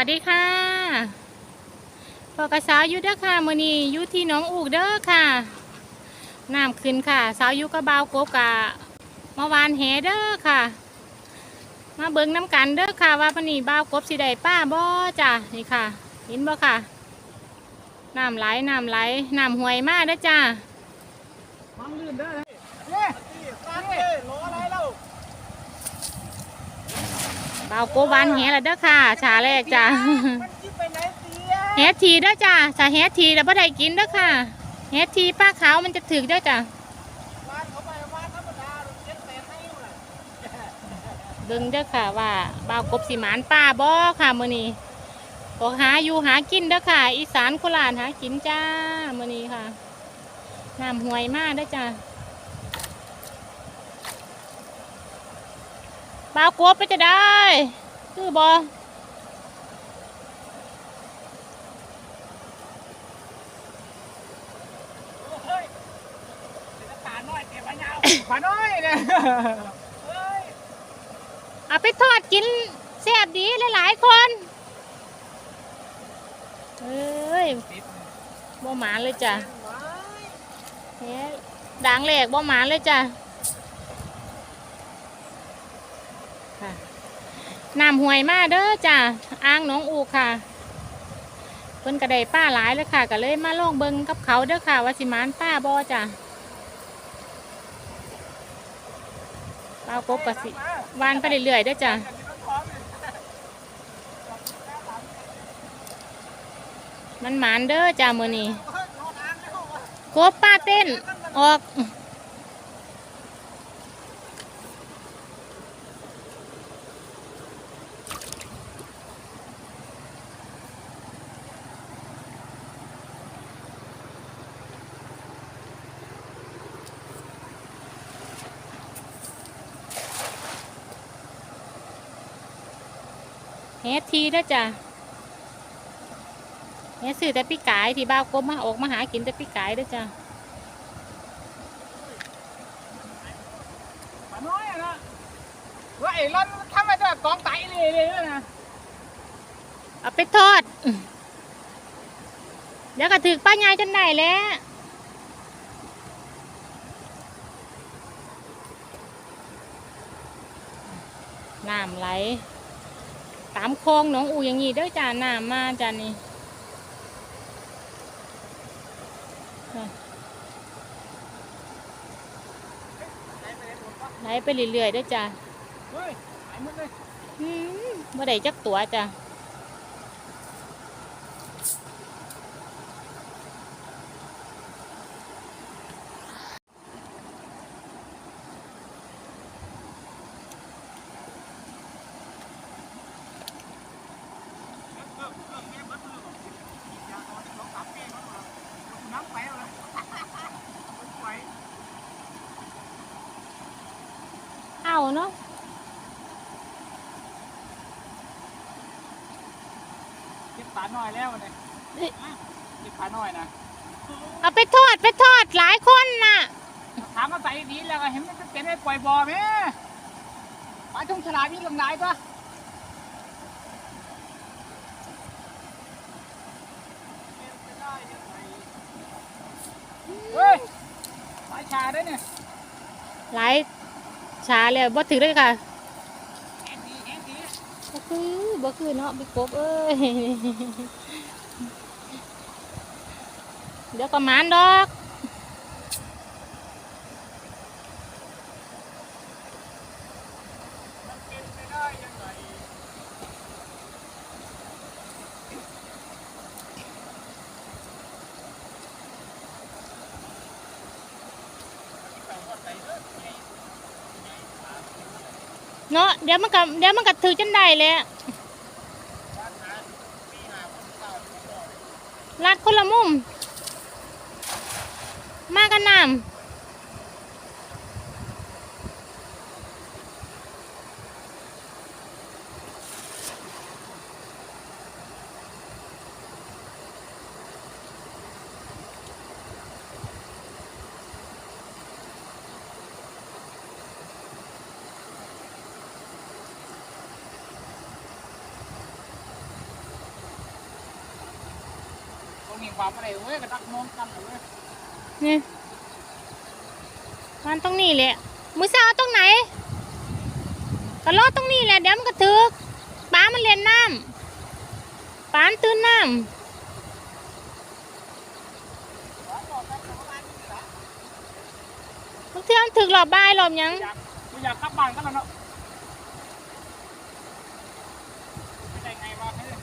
วัสดีค่ะปอกระสาวยุเด้อค่ะมือนี้ยู่ที่น้องอูกเด้อค่ะน้ำขึ้นค่ะ สาวยุกระบาวกบกะมาวานแหเด้อค่ะ มาเบิ่งน้ำกันเด้อค่ะ ว่าปนี้บ่าวกบสิได้ป้าบ่จ้ะนี่ค่ะเห็นบ่ค่ะน้ำไหลน้ำไหลน้ำห่วยมากเด้อจ้า ฟังลื่นเด้อเนี่ยฟังเลยรออะไรเล่า บ่าวกบวานแหแล้วเด้อค่ะ ชาแรกจ้ามันจิไปไหนเสียแหทีเด้อจ้าถ้าแหทีแล้วบ่ได้กินเด้อค่ะแหทีป้าขาวมันจะถึกเด้อจ้าวานเขาไปวานธรรมดาเจ็ดแปดให้อยู่แหละเบิ่งเด้อค่ะว่าบ่าวกบสิหมานป้าบ่ค่ะมื้อนี้บอกหาอยู่หากินเด้อค่ะ อีสานโคราชหากินจ้ามื้อนี้ค่ะน้ำห่วยมากเด้อจ้า บ่าวกบไปจะได้ คือบ่เฮ้ยตาน้อยเก็บพะยาวาน้อยเนี่ยเฮ้ยเอาไปทอดกินแซ่บดีหลายๆคนเอ้ยบ่หมานเลยจ้ะไม้แหด่างแหลกบ่หมานเลยจ้ะ น้ำห่วยมาเด้อจ้ะอ่างน้องอูค่ะ เพิ่นกระไดป้าหลายเลยค่ะ ก็เลยมาลองเบิงกับเขาเด้อค่ะว่าสิมานป้าบ่จ้ะป้ากบกสิวานไปเรื่อยๆเด้อจ้ะมันหมานเด้อจ้ะมื้อนี้กบป้าเต้นออก เฮ็ดทีเด้อจ้ะเฮ็ดซื้อแต่ปีกายที่บ้าวกบมาออกมาหากินแต่ปีกายเด้อจ้ะผาน้อยอะนะว่าไอ้ร้อนทำไมจะกองไตเลยเลยนะเอาไปทอด เดี๋ยวก็ถึกป้ายายจนได้แหล้วน้ำไหล ตามคลองหนองอูอย่างนี้เด้อจ้าน้ำมาจ้านี่ไหลไปเรื่อยๆเด้อจ้าเฮ้ยหายหมดเลยอืมบ่ได้จักตัวจ้ะ น้ำไปแล้ว ไป เอาเนาะเก็บปลาน้อยแล้วเนี่ยเก็บปลาน้อยนะเอาไปทอดไปทอดหลายคนน่ะถามมาใส่ดีแล้วก็เห็นมันเป็นได้ปล่อยบ่อไหมปลาทุ่งฉลามมีลำลายปะเฮ้ยปลาชาได้เนี่ยหลาย ช้าแล้วบ่ถือเลยค่ะบ่คือบ่คือเนาะพี่กบเอ้ยเดี๋ยวก็มานดอก เป็นไปได้ยังไง เนาะเดี๋ยวมันก็เดี๋ยวมันก็ถือจนได้แหละลัดคนละมุม มากันน้ำ งความอะไรเว้ยกระดักนอนกันเลยนี่มันตรงนี้แหละมือเช้าตรงไหนก็รอตรงนี้แหละเดี๋ยวมันก็ถึกปลามันเรียนน้ำปลามันตื่นน้ำบางเทื่อมันถึกหลอบบ่ายหลอบหยังอยากกูอยากกลับบ้านกันแล้วเนาะไม่ได้ไงวะเฮ้ย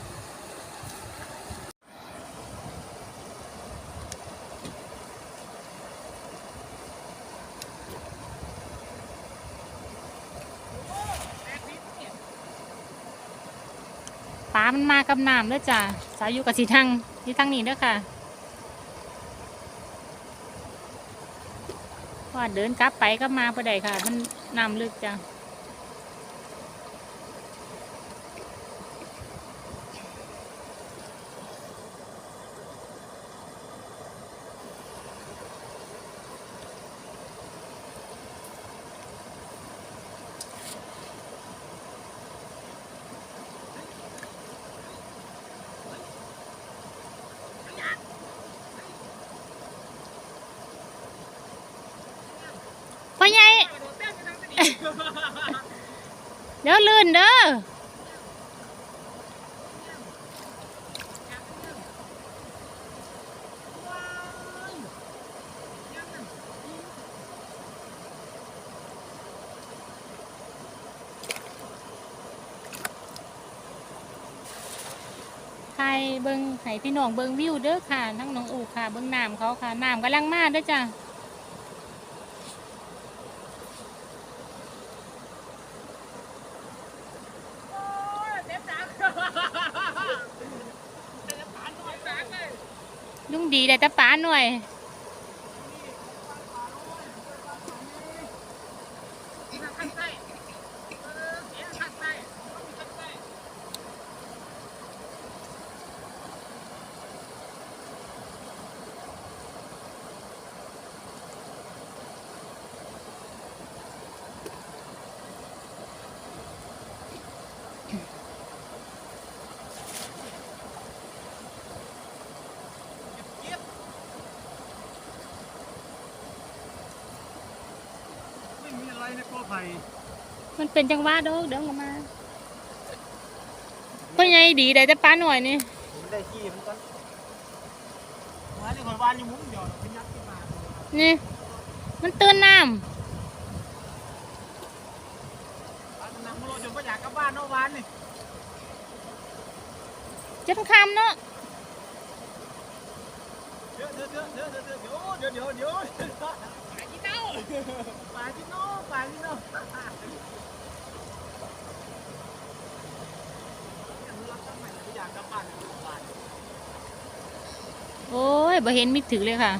ปลา มันมากับน้ำเด้อจ้ะสาวอยู่กับสีทังที่ทางนี้เด้อค่ะว่าเดินกลับไปก็มาพอใดค่ะ มันน้ำลึกจ้ะ เดี๋ยวลื่นเด้อใครเบิ้งให้พี่น้องเบิ้งวิวเด้อค่ะ ทั้งน้องอูค่ะ เบิ้งน้ำเขาค่ะ น้ำกำลังมาเด้อจ้ะ ลุง ดีได้แต่ป้าหน่อย อะไรในกอไผ่มันเป็นจังหวะเด้อเดี๋ยวก็มาพ่อใหญ่ดีได้แต่ป๋าหน่อยนี่ มันได้ขี้มันก่อนมาที่หอยวานอยู่มุ้งเดียวเราไปยัดขึ้นมานี่ มันตื่นน้บ้านมันนั่งมันรอจนก็อยากกลับบ้านเนาะวานนี่ำจนคำเนาะเดี๋ยวเดี๋ยวเดี๋ยวเดี๋ยวเดี๋ยวเดี๋ยวเดี๋ยวเดี๋ยวเดี๋ยว ปลาพี่โน่ปลาโอ้ยบ่เห็นมิดถึงเลยค่ะ